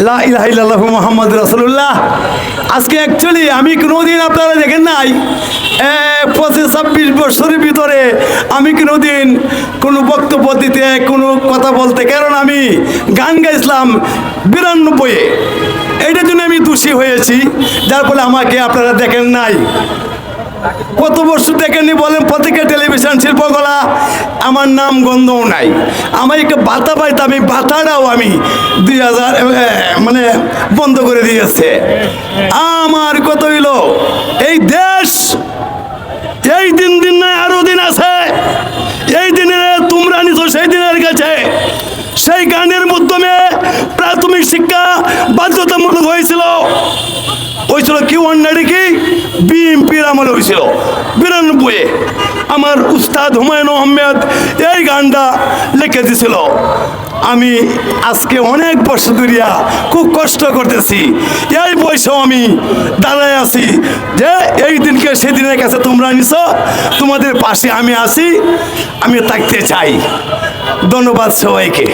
লা ইলাহা ইল্লাল্লাহু মুহাম্মদ রাসূলুল্লাহ। আজকে অ্যাকচুয়ালি আমি কোনোদিন আপনারা দেখেন নাই পঁচিশ, ছাব্বিশ বছরের ভিতরে আমি কোনোদিন কোনো বক্তব্য দিতে, কোনো কথা বলতে, কারণ আমি গান গাইছিলাম বিরানব্বইয়ে। এইটার জন্য আমি দোষী হয়েছি, যার ফলে আমাকে আপনারা দেখেন নাই। কত বছর দেখেননি বলেন প্রত্যেকের টেলিভিশন শিল্পকলা, আমার নাম গন্ধও নাই। আমার একটা বাতা পাইতাম, এই বাতাটাও আমি দুই হাজার মানে বন্ধ করে দিয়েছে। আমার কত হইল? এই দেশ, এই দিন দিন নয় আরও দিন আছে। এই দিনে তোমরা নিছ, সেই দিনের কাছে। সেই গানের মাধ্যমে প্রাথমিক শিক্ষা বাধ্যতামূলক হয়েছিল। হয়েছিল কি অন্যায় কি? বিএনপির আমলে হয়েছিল বিরানব্বইয়ে আমার উস্তাদ হুমায়ুন আহমেদ এই গানটা লিখে দিছিল। আমি আজকে অনেক বছর ধরিয়া খুব কষ্ট করতেছি। এই বয়সেও আমি দাঁড়ায় আছি যে এই দিনকে সেদিনের কাছে তোমরা নিছ, তোমাদের পাশে আমি আছি, আমি থাকতে চাই। ধন্যবাদ সবাইকে।